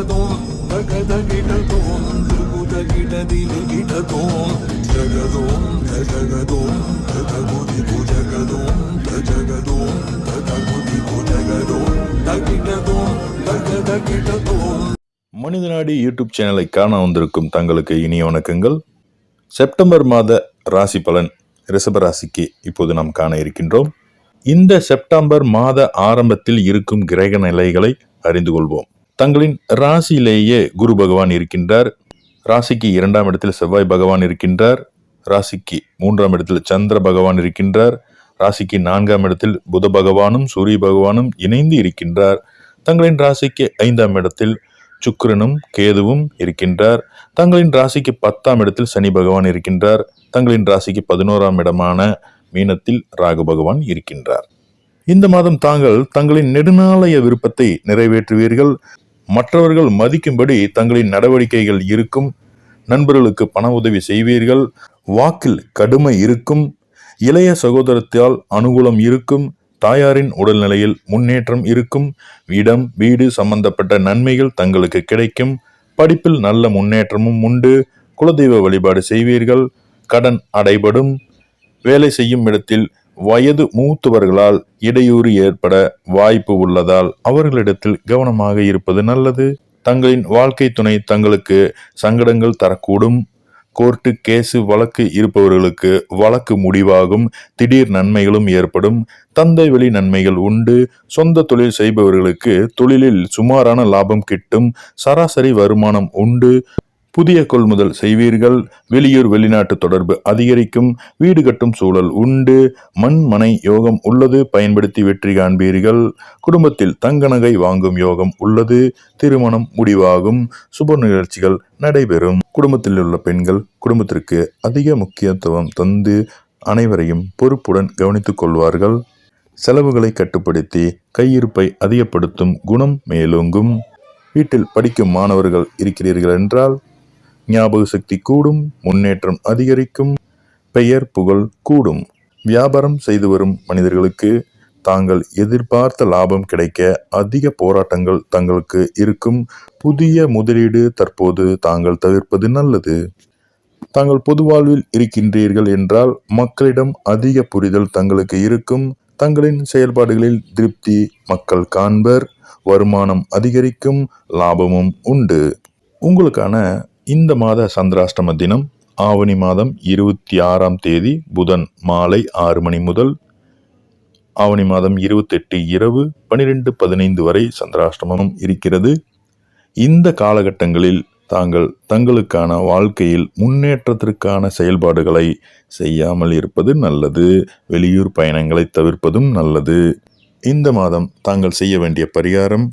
தகிடதோம் தகதகிடதோம் திருகுதகிடதிலிகிடதோம் ஜகதோம் தஜகதோம் ததகுதி புஜகதோம் தஜகதோம் ததகுதி புஜகதோம். தகிடதோம் தகதகிடதோம் மனிதநாடி YouTube சேனலை காண வந்திருக்கும் தங்களுக்கு இனிய வணக்கங்கள். செப்டம்பர் மாத ராசி பலன் ரிஷபராசிக்கு இப்போது நாம் காண இருக்கின்றோம். இந்த செப்டம்பர் மாத ஆரம்பத்தில் இருக்கும் கிரக நிலைகளை அறிந்து கொள்வோம். தங்களின் ராசியிலேயே குரு பகவான் இருக்கின்றார். ராசிக்கு இரண்டாம் இடத்தில் செவ்வாய் பகவான் இருக்கின்றார். ராசிக்கு மூன்றாம் இடத்தில் சந்திர பகவான் இருக்கின்றார். ராசிக்கு நான்காம் இடத்தில் புத பகவானும் சூரிய பகவானும் இணைந்து இருக்கின்றார். தங்களின் ராசிக்கு ஐந்தாம் இடத்தில் சுக்கிரனும் கேதுவும் இருக்கின்றார். தங்களின் ராசிக்கு பத்தாம் இடத்தில் சனி பகவான் இருக்கின்றார். தங்களின் ராசிக்கு பதினோராம் இடமான மீனத்தில் ராகு பகவான் இருக்கின்றார். இந்த மாதம் தாங்கள் தங்களின் நெடுநாளைய விருப்பத்தை நிறைவேற்றுவீர்கள். மற்றவர்கள் மதிக்கும்படி தங்களின் நடவடிக்கைகள் இருக்கும். நண்பர்களுக்கு பண உதவி செய்வீர்கள். வாக்கில் கடுமை இருக்கும். இளைய சகோதரத்தால் அனுகூலம் இருக்கும். தாயாரின் உடல்நிலையில் முன்னேற்றம் இருக்கும். இடம் வீடு சம்பந்தப்பட்ட நன்மைகள் தங்களுக்கு கிடைக்கும். படிப்பில் நல்ல முன்னேற்றமும் உண்டு. குலதெய்வ வழிபாடு செய்வீர்கள். கடன் அடைபடும். வேலை செய்யும் இடத்தில் வயது மூத்தவர்களால் இடையூறு ஏற்பட வாய்ப்பு உள்ளதால் அவர்களிடத்தில் கவனமாக இருப்பது நல்லது. தங்களின் வாழ்க்கை துணை தங்களுக்கு சங்கடங்கள் தரக்கூடும். கோர்ட்டு கேசு வழக்கு இருப்பவர்களுக்கு வழக்கு முடிவாகும். திடீர் நன்மைகளும் ஏற்படும். தந்தை வெளி நன்மைகள் உண்டு. சொந்த தொழில் செய்பவர்களுக்கு தொழிலில் சுமாரான லாபம் கிட்டும். சராசரி வருமானம் உண்டு. புதிய கொள்முதல் செய்வீர்கள். வெளியூர் வெளிநாட்டு தொடர்பு அதிகரிக்கும். வீடு கட்டும் சூழல் உண்டு. மண் மனை யோகம் உள்ளது. பயன்படுத்தி வெற்றி காண்பீர்கள். குடும்பத்தில் தங்க நகை வாங்கும் யோகம் உள்ளது. திருமணம் முடிவாகும். சுப நிகழ்ச்சிகள் நடைபெறும். குடும்பத்தில் உள்ள பெண்கள் குடும்பத்திற்கு அதிக முக்கியத்துவம் தந்து அனைவரையும் பொறுப்புடன் கவனித்துக் கொள்வார்கள். செலவுகளை கட்டுப்படுத்தி கையிருப்பை அதிகப்படுத்தும் குணம் மேலோங்கும். வீட்டில் படிக்கும் மாணவர்கள் இருக்கிறீர்கள் என்றால் ஞாபக சக்தி கூடும் முன்னேற்றம் அதிகரிக்கும் பெயர் புகழ் கூடும். வியாபாரம் செய்து வரும் மனிதர்களுக்கு தாங்கள் எதிர்பார்த்த லாபம் கிடைக்க அதிக போராட்டங்கள் தங்களுக்கு இருக்கும். புதிய முதலீடு தற்போது தாங்கள் தவிர்ப்பது நல்லது. தாங்கள் பொது வாழ்வில் இருக்கின்றீர்கள் என்றால் மக்களிடம் அதிக புரிதல் தங்களுக்கு இருக்கும். தங்களின் செயல்பாடுகளில் திருப்தி மக்கள் காண்பர். வருமானம் அதிகரிக்கும் லாபமும் உண்டு. உங்களுக்கான இந்த மாத சந்திராஷ்டம தினம் ஆவணி மாதம் இருபத்தி ஆறாம் தேதி புதன் மாலை ஆறு மணி முதல் ஆவணி மாதம் இருபத்தெட்டு இரவு பனிரெண்டு பதினைந்து வரை சந்திராஷ்டமம் இருக்கிறது. இந்த காலகட்டங்களில் தாங்கள் தங்களுக்கான வாழ்க்கையில் முன்னேற்றத்திற்கான செயல்பாடுகளை செய்யாமல் இருப்பது நல்லது. வெளியூர் பயணங்களை தவிர்ப்பதும் நல்லது. இந்த மாதம் தாங்கள் செய்ய வேண்டிய பரிகாரம்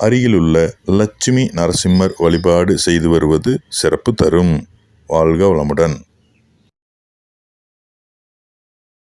அருகிலுள்ள லட்சுமி நரசிம்மர் வழிபாடு செய்து வருவது சிறப்பு தரும். வாழ்க வளமுடன்.